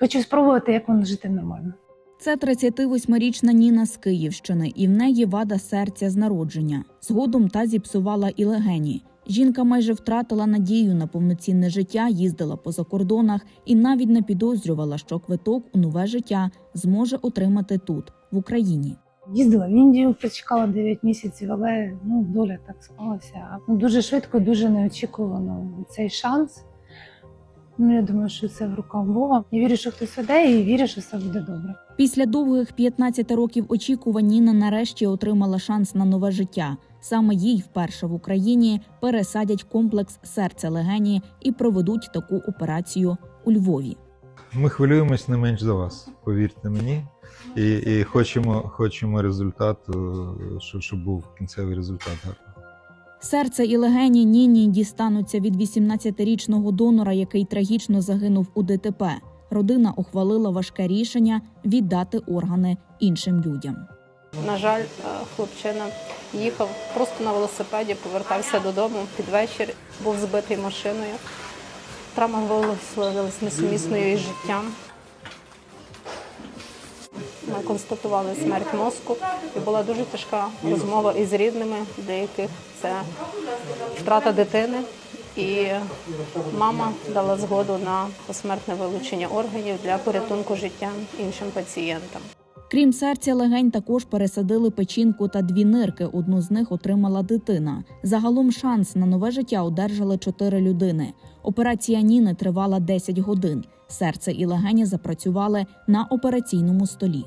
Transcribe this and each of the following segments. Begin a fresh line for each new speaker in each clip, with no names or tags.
Хочу спробувати, як воно жити нормально.
Це 38-річна Ніна з Київщини, і в неї вада серця з народження. Згодом та зіпсувала і легені. Жінка майже втратила надію на повноцінне життя, їздила по закордонах і навіть не підозрювала, що квиток у нове життя зможе отримати тут, в Україні.
Їздила в Індію, прочекала 9 місяців, але ну, доля так склалася. Ну, дуже швидко, дуже неочікувано цей шанс. Ну, я думаю, що це в руках Бога. Я вірю, що хтось веде, і вірю, що все буде добре.
Після довгих 15 років очікувань Ніна нарешті отримала шанс на нове життя. Саме їй вперше в Україні пересадять комплекс серця легені і проведуть таку операцію у Львові.
Ми хвилюємось не менш за вас, повірте мені. І, і хочемо, хочемо результат, щоб, щоб був кінцевий результат гарний.
Серце і легені Ніні дістануться від 18-річного донора, який трагічно загинув у ДТП. Родина ухвалила важке рішення віддати органи іншим людям.
На жаль, е, хлопчина їхав просто на велосипеді, повертався додому під вечір, був збитий машиною. Травма виявилася несумісною із життям. Ми констатували смерть мозку, і була дуже тяжка розмова із рідними, деяких це втрата дитини. І мама дала згоду на посмертне вилучення органів для порятунку життя іншим пацієнтам.
Крім серця, легень також пересадили печінку та дві нирки. Одну з них отримала дитина. Загалом шанс на нове життя одержали чотири людини. Операція Ніни тривала 10 годин. Серце і легені запрацювали на операційному столі.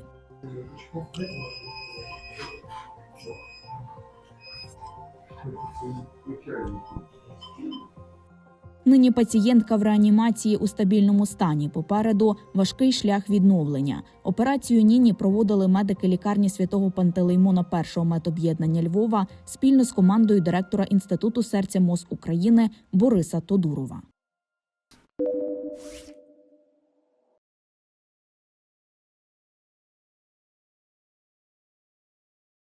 Нині пацієнтка в реанімації у стабільному стані. Попереду важкий шлях відновлення. Операцію Ніні проводили медики лікарні святого Пантелеймона першого медоб'єднання Львова спільно з командою директора Інституту серця МОЗ України Бориса Тодурова.